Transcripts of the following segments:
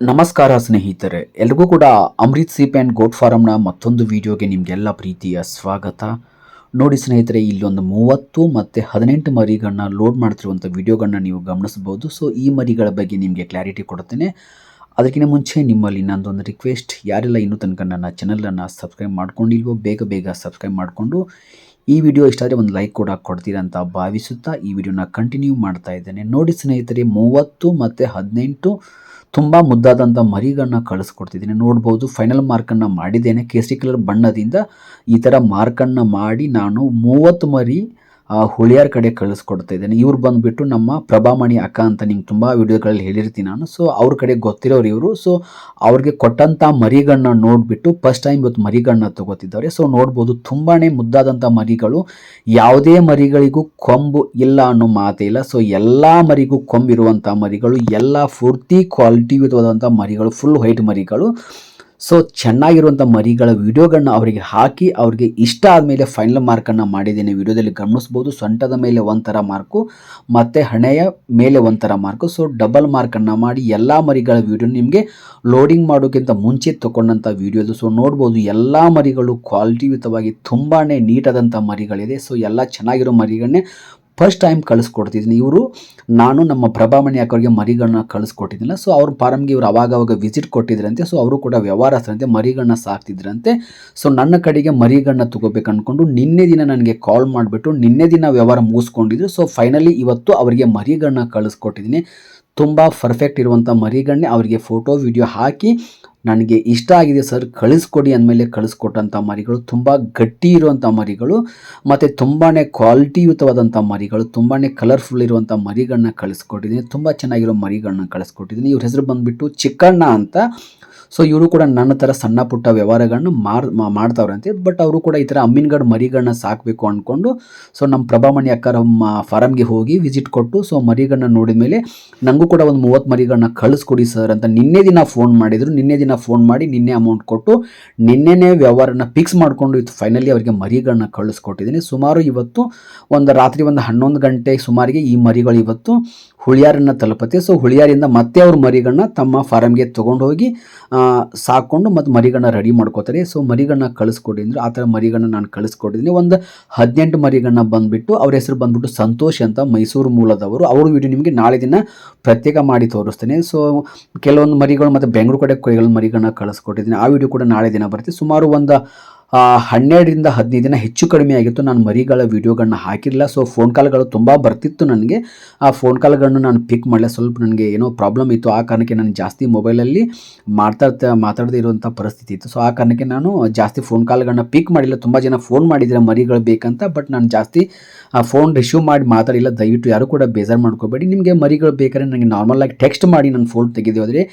ನಮಸ್ಕಾರ ಸ್ನೇಹಿತರೆ, ಎಲ್ರಿಗೂ ಕೂಡ ಅಮೃತ್ ಸೀಪ್ ಆ್ಯಂಡ್ ಗೋಟ್ ಫಾರಂನ ಮತ್ತೊಂದು ವಿಡಿಯೋಗೆ ನಿಮಗೆಲ್ಲ ಪ್ರೀತಿಯ ಸ್ವಾಗತ. ನೋಡಿ ಸ್ನೇಹಿತರೆ, ಇಲ್ಲೊಂದು ಮೂವತ್ತು ಮತ್ತು ಹದಿನೆಂಟು ಮರಿಗಳನ್ನ ಲೋಡ್ ಮಾಡ್ತಿರುವಂಥ ವಿಡಿಯೋಗಳನ್ನ ನೀವು ಗಮನಿಸ್ಬೋದು ಸೊ ಈ ಮರಿಗಳ ಬಗ್ಗೆ ನಿಮಗೆ ಕ್ಲಾರಿಟಿ ಕೊಡ್ತೇನೆ. ಅದಕ್ಕಿಂತ ಮುಂಚೆ ನಿಮ್ಮಲ್ಲಿ ನಂದೊಂದು ರಿಕ್ವೆಸ್ಟ್ ಯಾರೆಲ್ಲ ಇನ್ನೂ ತನಕ ನನ್ನ ಚಾನಲನ್ನು ಸಬ್ಸ್ಕ್ರೈಬ್ ಮಾಡ್ಕೊಂಡಿಲ್ವೋ ಬೇಗ ಬೇಗ ಸಬ್ಸ್ಕ್ರೈಬ್ ಮಾಡಿಕೊಂಡು ಈ ವಿಡಿಯೋ ಇಷ್ಟ ಆದರೆ ಒಂದು ಲೈಕ್ ಕೂಡ ಕೊಡ್ತೀರಾ ಅಂತ ಭಾವಿಸುತ್ತಾ ಈ ವಿಡಿಯೋನ ಕಂಟಿನ್ಯೂ ಮಾಡ್ತಾ ಇದ್ದೇನೆ. ನೋಡಿ ಸ್ನೇಹಿತರೆ, ಮೂವತ್ತು ಮತ್ತು ಹದಿನೆಂಟು ತುಂಬ ಮುದ್ದಾದಂಥ ಮರಿಗಳನ್ನ ಕಳಿಸ್ಕೊಡ್ತಿದ್ದೀನಿ. ನೋಡ್ಬೋದು ಫೈನಲ್ ಮಾರ್ಕನ್ನು ಮಾಡಿದ್ದೇನೆ. ಕೇಸರಿ ಕಲರ್ ಬಣ್ಣದಿಂದ ಈ ಥರ ಮಾರ್ಕನ್ನು ಮಾಡಿ ನಾನು ಮೂವತ್ತು ಮರಿ ಹುಳಿಯಾರ್ ಕಡೆ ಕಳಿಸ್ಕೊಡ್ತಾ ಇದ್ದೇನೆ. ಇವ್ರು ಬಂದುಬಿಟ್ಟು ನಮ್ಮ ಪ್ರಭಾಮಣಿ ಅಕ್ಕ ಅಂತ ನಿಂಗೆ ತುಂಬ ವಿಡಿಯೋಗಳಲ್ಲಿ ಹೇಳಿರ್ತೀನಿ ನಾನು. ಸೊ ಅವ್ರ ಕಡೆ ಗೊತ್ತಿರೋರು ಇವರು. ಸೊ ಅವ್ರಿಗೆ ಕೊಟ್ಟಂಥ ಮರಿಗಳನ್ನ ನೋಡಿಬಿಟ್ಟು ಫಸ್ಟ್ ಟೈಮ್ ಇವತ್ತು ಮರಿಗಳನ್ನ ತಗೋತಿದ್ದಾರೆ. ಸೊ ನೋಡ್ಬೋದು ತುಂಬಾ ಮುದ್ದಾದಂಥ ಮರಿಗಳು. ಯಾವುದೇ ಮರಿಗಳಿಗೂ ಕೊಂಬು ಇಲ್ಲ ಅನ್ನೋ ಮಾತೇ ಇಲ್ಲ. ಸೊ ಎಲ್ಲ ಮರಿಗೂ ಕೊಂಬಿರುವಂಥ ಮರಿಗಳು, ಎಲ್ಲ ಪೂರ್ತಿ ಕ್ವಾಲಿಟಿಯುತವಾದಂಥ ಮರಿಗಳು ಫುಲ್ ವೈಟ್ ಮರಿಗಳು. ಸೊ ಚೆನ್ನಾಗಿರುವಂಥ ಮರಿಗಳ ವಿಡಿಯೋಗಳನ್ನ ಅವರಿಗೆ ಹಾಕಿ, ಅವ್ರಿಗೆ ಇಷ್ಟ ಆದಮೇಲೆ ಫೈನಲ್ ಮಾರ್ಕನ್ನು ಮಾಡಿದ್ದೇನೆ ವಿಡಿಯೋದಲ್ಲಿ ಗಮನಿಸ್ಬೋದು. ಸೊಂಟದ ಮೇಲೆ ಒಂಥರ ಮಾರ್ಕು ಮತ್ತು ಹಣೆಯ ಮೇಲೆ ಒಂಥರ ಮಾರ್ಕು ಸೊ ಡಬಲ್ ಮಾರ್ಕನ್ನು ಮಾಡಿ ಎಲ್ಲ ಮರಿಗಳ ವಿಡಿಯೋ ನಿಮಗೆ ಲೋಡಿಂಗ್ ಮಾಡೋಕ್ಕಿಂತ ಮುಂಚೆ ತೊಗೊಂಡಂಥ ವಿಡಿಯೋದು. ಸೊ ನೋಡ್ಬೋದು ಎಲ್ಲ ಮರಿಗಳು ಕ್ವಾಲಿಟಿಯುತವಾಗಿ ತುಂಬಾ ನೀಟಾದಂಥ ಮರಿಗಳಿದೆ. ಸೊ ಎಲ್ಲ ಚೆನ್ನಾಗಿರೋ ಮರಿಗಳನ್ನೇ ಫಸ್ಟ್ ಟೈಮ್ ಕಳಿಸ್ಕೊಡ್ತಿದ್ದೀನಿ ಇವರು ನಾನು ನಮ್ಮ ಪ್ರಭಾಮಣಿ ಅಕ್ಕವ್ರಿಗೆ ಮರಿಗಳನ್ನ ಕಳಿಸ್ಕೊಟ್ಟಿದ್ದಿಲ್ಲ ಸೊ ಅವ್ರ ಫಾರಮ್ಗೆ ಇವರು ಅವಾಗ ಅವಾಗ ವಿಸಿಟ್ ಕೊಟ್ಟಿದ್ರಂತೆ ಸೊ ಅವರು ಕೂಡ ವ್ಯವಹಾರಸ್ಥರಂತೆ ಮರಿಗಳನ್ನ ಸಾಕ್ತಿದ್ರಂತೆ. ಸೊ ನನ್ನ ಕಡೆಗೆ ಮರಿಗಳನ್ನ ತಗೋಬೇಕು ಅಂದ್ಕೊಂಡು ನಿನ್ನೆ ದಿನ ನನಗೆ ಕಾಲ್ ಮಾಡಿಬಿಟ್ಟು ನಿನ್ನೆ ದಿನ ವ್ಯವಹಾರ ಮುಗಿಸ್ಕೊಂಡಿದ್ರು. ಸೊ ಫೈನಲಿ ಇವತ್ತು ಅವರಿಗೆ ಮರಿಗಳನ್ನ ಕಳಿಸ್ಕೊಟ್ಟಿದ್ದೀನಿ ತುಂಬ ಪರ್ಫೆಕ್ಟ್ ಇರುವಂಥ ಮರಿಗಳನ್ನೇ ಅವರಿಗೆ ಫೋಟೋ ವಿಡಿಯೋ ಹಾಕಿ, ನನಗೆ ಇಷ್ಟ ಆಗಿದೆ ಸರ್ ಕಳಿಸ್ಕೊಡಿ ಅಂದಮೇಲೆ ಕಳಿಸ್ಕೊಟ್ಟಂಥ ಮರಿಗಳು, ತುಂಬ ಗಟ್ಟಿ ಇರುವಂಥ ಮರಿಗಳು, ಮತ್ತು ತುಂಬಾ ಕ್ವಾಲಿಟಿಯುತವಾದಂಥ ಮರಿಗಳು ತುಂಬಾ ಕಲರ್ಫುಲ್ ಇರುವಂಥ ಮರಿಗಳನ್ನ ಕಳಿಸ್ಕೊಟ್ಟಿದ್ದೀನಿ, ತುಂಬ ಚೆನ್ನಾಗಿರೋ ಮರಿಗಳನ್ನ ಕಳಿಸ್ಕೊಟ್ಟಿದ್ದೀನಿ. ಇವ್ರ ಹೆಸರು ಬಂದುಬಿಟ್ಟು ಚಿಕ್ಕಣ್ಣ ಅಂತ. ಸೊ ಇವರು ಕೂಡ ನನ್ನ ಥರ ಸಣ್ಣ ಪುಟ್ಟ ವ್ಯವಹಾರಗಳನ್ನ ಮಾರ್ ಅಂತ ಬಟ್ ಅವರು ಕೂಡ ಈ ಥರ ಅಮ್ಮಿನಗಡ್ ಮರಿಗಳನ್ನ ಸಾಕಬೇಕು ಅಂದ್ಕೊಂಡು ಸೊ ನಮ್ಮ ಪ್ರಭಾಮಣಿ ಅಕ್ಕರ ಫಾರಮ್ಗೆ ಹೋಗಿ ವಿಸಿಟ್ ಕೊಟ್ಟು ಸೊ ಮರಿಗಳನ್ನ ನೋಡಿದ ಮೇಲೆ ನನಗೂ ಕೂಡ ಒಂದು ಮೂವತ್ತು ಮರಿಗಳನ್ನ ಕಳಿಸ್ಕೊಡಿ ಸರ್ ಅಂತ ನಿನ್ನೆ ದಿನ ಫೋನ್ ಮಾಡಿದರು. ನಿನ್ನೆ ದಿನ ಫೋನ್ ಮಾಡಿ ನಿನ್ನೆ ಅಮೌಂಟ್ ಕೊಟ್ಟು ನಿನ್ನೆನೇ ವ್ಯವಹಾರನ ಫಿಕ್ಸ್ ಮಾಡಿಕೊಂಡು ಇದು ಫೈನಲಿ ಅವರಿಗೆ ಮರಿಗಳನ್ನ ಕಳಿಸ್ಕೊಟ್ಟಿದ್ದೀನಿ. ಸುಮಾರು ಇವತ್ತು ಒಂದು ರಾತ್ರಿ ಒಂದು ಹನ್ನೊಂದು ಗಂಟೆ ಸುಮಾರಿಗೆ ಈ ಮರಿಗಳು ಇವತ್ತು ಹುಳಿಯಾರನ್ನು ತಲುಪುತ್ತೆ. ಸೊ ಹುಳಿಯಾರಿಂದ ಮತ್ತೆ ಅವ್ರ ಮರಿಗಳನ್ನ ತಮ್ಮ ಫಾರಮ್ಗೆ ತೊಗೊಂಡು ಹೋಗಿ ಸಾಕೊಂಡು ಮತ್ತು ಮರಿಗಳನ್ನ ರೆಡಿ ಮಾಡ್ಕೋತಾರೆ. ಸೊ ಮರಿಗಳನ್ನ ಕಳಿಸ್ಕೊಡಿ ಅಂದ್ರೆ ಆ ಥರ ಮರಿಗಳನ್ನ ನಾನು ಕಳಿಸ್ಕೊಟ್ಟಿದ್ದೀನಿ ಒಂದು ಹದಿನೆಂಟು ಮರಿಗಳನ್ನ ಬಂದುಬಿಟ್ಟು ಅವ್ರ ಹೆಸರು ಬಂದ್ಬಿಟ್ಟು ಸಂತೋಷ್ ಅಂತ ಮೈಸೂರು ಮೂಲದವರು. ಅವ್ರ ವಿಡಿಯೋ ನಿಮಗೆ ನಾಳೆ ದಿನ ಪ್ರತ್ಯೇಕ ಮಾಡಿ ತೋರಿಸ್ತೇನೆ. ಸೊ ಕೆಲವೊಂದು ಮರಿಗಳು ಮತ್ತು ಬೆಂಗಳೂರು ಕಡೆ ಕೊಯ್ಗಳ ಮರಿಗಳನ್ನ ಕಳಿಸ್ಕೊಟ್ಟಿದ್ದೀನಿ ಆ ವಿಡಿಯೋ ಕೂಡ ನಾಳೆ ದಿನ ಬರುತ್ತೆ. ಸುಮಾರು ಒಂದು ಹನ್ನೆರಡರಿಂದ ಹದಿನೈದು ದಿನ ಹೆಚ್ಚು ಕಡಿಮೆ ಆಗಿತ್ತು. ನಾನು ಮರಿಗಳ ವೀಡಿಯೋಗಳನ್ನ ಹಾಕಿರಲಿಲ್ಲ. ಸೊ ಫೋನ್ ಕಾಲ್ಗಳು ತುಂಬ ಬರ್ತಿತ್ತು ನನಗೆ. ಆ ಫೋನ್ ಕಾಲ್ಗಳನ್ನು ನಾನು ಪಿಕ್ ಮಾಡಲೇ ಸ್ವಲ್ಪ ನನಗೆ ಏನೋ ಪ್ರಾಬ್ಲಮ್ ಇತ್ತು. ಆ ಕಾರಣಕ್ಕೆ ನಾನು ಜಾಸ್ತಿ ಮೊಬೈಲಲ್ಲಿ ಮಾತಾಡ್ತಾ ಮಾತಾಡದೇ ಇರುವಂಥ ಪರಿಸ್ಥಿತಿ ಇತ್ತು. ಸೊ ಆ ಕಾರಣಕ್ಕೆ ನಾನು ಜಾಸ್ತಿ ಫೋನ್ ಕಾಲ್ಗಳನ್ನ ಪಿಕ್ ಮಾಡಿಲ್ಲ. ತುಂಬ ಜನ ಫೋನ್ ಮಾಡಿದರೆ ಮರಿಗಳು ಬೇಕಂತ ಬಟ್ ನಾನು ಜಾಸ್ತಿ, ಆ ಫೋನ್ ರಿಸೀವ್ ಮಾಡಿ ಮಾತಾಡಿಲ್ಲ. ದಯವಿಟ್ಟು ಯಾರು ಕೂಡ ಬೇಜಾರು ಮಾಡ್ಕೋಬೇಡಿ. ನಿಮಗೆ ಮರಿಗಳು ಬೇಕಾದ್ರೆ ನನಗೆ ನಾರ್ಮಲಾಗಿ ಟೆಕ್ಸ್ಟ್ ಮಾಡಿ ನಾನು ಫೋನ್ ತೆಗೆದು ಹೋದರೆ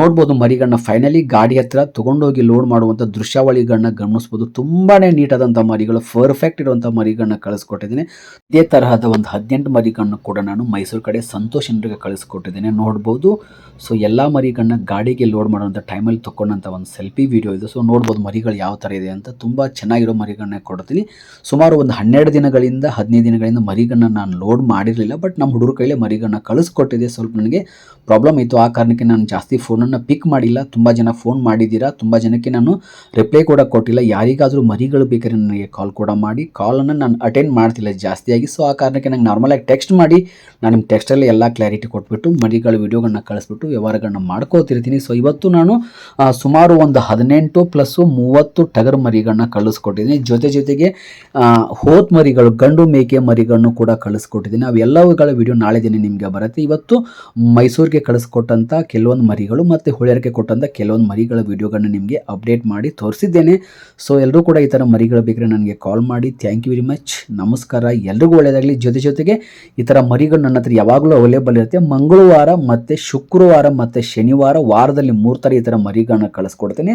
ನೋಡ್ಬೋದು ಮರಿಗಳನ್ನ ಫೈನಲಿ ಗಾಡಿ ಹತ್ರ ತೊಗೊಂಡೋಗಿ ಲೋಡ್ ಮಾಡುವಂಥ ದೃಶ್ಯಾವಳಿಗಳನ್ನ ಗಮನಿಸ್ಬೋದು. ತುಂಬಾ ನೀಟಾದಂಥ ಮರಿಗಳು ಪರ್ಫೆಕ್ಟ್ ಇರುವಂಥ ಮರಿಗಳನ್ನ ಕಳಿಸ್ಕೊಟ್ಟಿದ್ದೀನಿ. ಇದೇ ತರಹದ ಒಂದು ಹದಿನೆಂಟು ಮರಿಗಳನ್ನ ಕೂಡ ನಾನು ಮೈಸೂರು ಕಡೆ ಸಂತೋಷ್ ಜನರಿಗೆ ಕಳಿಸ್ಕೊಟ್ಟಿದ್ದೀನಿ. ನೋಡ್ಬೋದು. ಸೊ ಎಲ್ಲ ಮರಿಗಳನ್ನ ಗಾಡಿಗೆ ಲೋಡ್ ಮಾಡುವಂಥ ಟೈಮಲ್ಲಿ ತೊಗೊಂಡಂಥ ಒಂದು ಸೆಲ್ಫಿ ವಿಡಿಯೋ ಇದು. ಸೊ ನೋಡ್ಬೋದು ಮರಿಗಳು ಯಾವ ಥರ ಇದೆ ಅಂತ. ತುಂಬ ಚೆನ್ನಾಗಿರೋ ಮರಿಗಳನ್ನ ಕೊಡ್ತೀನಿ. ಸುಮಾರು ಒಂದು ಹನ್ನೆರಡು ದಿನಗಳಿಂದ, ಹದಿನೈದು ದಿನಗಳಿಂದ ಮರಿಗಳನ್ನ ನಾನು ಲೋಡ್ ಮಾಡಿರಲಿಲ್ಲ. ಬಟ್ ನಮ್ಮ ಹುಡುಗರ ಕೈಲೇ ಮರಿಗಳನ್ನ ಕಳಿಸ್ಕೊಟ್ಟಿದೆ ಸ್ವಲ್ಪ ನನಗೆ ಪ್ರಾಬ್ಲಮ್ ಇತ್ತು. ಆ ಕಾರಣಕ್ಕೆ ನಾನು ಜಾಸ್ತಿ ಫೋನನ್ನು ಪಿಕ್ ಮಾಡಿಲ್ಲ. ತುಂಬ ಜನ ಫೋನ್ ಮಾಡಿದ್ದೀರಾ? ತುಂಬ ಜನಕ್ಕೆ ನಾನು ರಿಪ್ಲೈ ಕೂಡ ಕೊಟ್ಟಿಲ್ಲ. ಯಾರಿಗಾದರೂ ಮರಿಗಳು ಬೇಕಾದ್ರೆ ನನಗೆ ಕಾಲ್ ಕೂಡ ಮಾಡಿ. ಕಾಲನ್ನು ನಾನು ಅಟೆಂಡ್ ಮಾಡ್ತಿಲ್ಲ ಜಾಸ್ತಿಯಾಗಿ. ಸೊ ಆ ಕಾರಣಕ್ಕೆ ನಂಗೆ ನಾರ್ಮಲಾಗಿ ಟೆಕ್ಸ್ಟ್ ಮಾಡಿ. ನಾನು ನಿಮ್ಮ ಟೆಕ್ಸ್ಟಲ್ಲಿ ಎಲ್ಲ ಕ್ಲಾರಿಟಿ ಕೊಟ್ಬಿಟ್ಟು, ಮರಿಗಳ ವಿಡಿಯೋಗಳನ್ನ ಕಳಿಸ್ಬಿಟ್ಟು ವ್ಯವಹಾರಗಳನ್ನ ಮಾಡ್ಕೋತಿರ್ತೀನಿ. ಸೊ ಇವತ್ತು ನಾನು ಸುಮಾರು ಒಂದು ಹದಿನೆಂಟು ಪ್ಲಸ್ಸು ಮೂವತ್ತು ಟಗರ್ ಮರಿಗಳನ್ನ ಕಳಿಸ್ಕೊಟ್ಟಿದ್ದೀನಿ. ಜೊತೆ ಜೊತೆಗೆ ಹೋತ್ ಮರಿಗಳು, ಗಂಡು ಮೇಕೆ ಮರಿಗಳನ್ನು ಕೂಡ ಕಳಿಸ್ಕೊಟ್ಟಿದ್ದೀನಿ. ಅವೆಲ್ಲವುಗಳ ವಿಡಿಯೋ ನಾಳೆ ದಿನ ನಿಮಗೆ ಬರುತ್ತೆ. ಇವತ್ತು ಮೈಸೂರಿಗೆ ಕಳಿಸ್ಕೊಟ್ಟಂಥ ಕೆಲವೊಂದು ಮರಿಗಳು ಮತ್ತು ಹುಳಿಯರಿಗೆ ಕೊಟ್ಟಂಥ ಕೆಲವೊಂದು ಮರಿಗಳ ವಿಡಿಯೋಗಳನ್ನ ನಿಮಗೆ ಅಪ್ಡೇಟ್ ಮಾಡಿ ತೋರಿಸಿದ್ದೇನೆ. ಸೊ ಎಲ್ಲರೂ ಕೂಡ ಈ ಥರ ಮರಿಗಳು ಬೇಕರೆ ನನಗೆ ಕಾಲ್ ಮಾಡಿ. ಥ್ಯಾಂಕ್ ಯು ವೆರಿ ಮಚ್ ನಮಸ್ಕಾರ. ಎಲ್ರಿಗೂ ಒಳ್ಳೆಯದಾಗಲಿ. ಜೊತೆ ಜೊತೆಗೆ ಈ ಥರ ಮರಿಗಳು ನನ್ನ ಹತ್ರ ಯಾವಾಗಲೂ ಅವೈಲೇಬಲ್ ಇರುತ್ತೆ. ಮಂಗಳವಾರ ಮತ್ತು ಶುಕ್ರವಾರ ಮತ್ತು ಶನಿವಾರ ವಾರದಲ್ಲಿ ಮೂರು ಥರ ಈ ಥರ ಮರಿಗಳನ್ನ ಕಳಿಸ್ಕೊಡ್ತೇನೆ.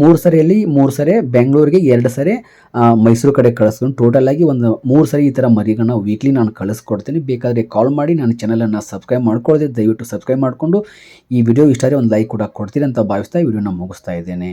ಮೂರು ಸರಿಯಲ್ಲಿ ಮೂರು ಸರಿ ಬೆಂಗಳೂರಿಗೆ ಎರಡು ಸರಿ ಮೈಸೂರು ಕಡೆ ಕಳಿಸ್ಕೊಂಡು ಟೋಟಲ್ ಆಗಿ ಒಂದು ಮೂರು ಸರಿ ಈ ಥರ ಮರಿಗಳನ್ನ ವೀಕ್ಲಿ ನಾನು ಕಳಿಸ್ಕೊಡ್ತೀನಿ. ಬೇಕಾದರೆ ಕಾಲ್ ಮಾಡಿ ನನ್ನ ಚಾನಲನ್ನು ಸಬ್ಸ್ಕ್ರೈಬ್ ಮಾಡ್ಕೊಳ್ತೀನಿ ದಯವಿಟ್ಟು ಸಬ್ಸ್ಕ್ರೈಬ್ ಮಾಡಿಕೊಂಡು ಈ ವಿಡಿಯೋ ಇಷ್ಟ ಆದರೆ ಒಂದು ಲೈಕ್ ಕೂಡ ಕೊಡ್ತೀರಿ ಅಂತ ಭಾವಿಸ್ತಾ ಈ ವಿಡಿಯೋನ ಮುಗಿಸ್ತಾ ಇದ್ದೇನೆ.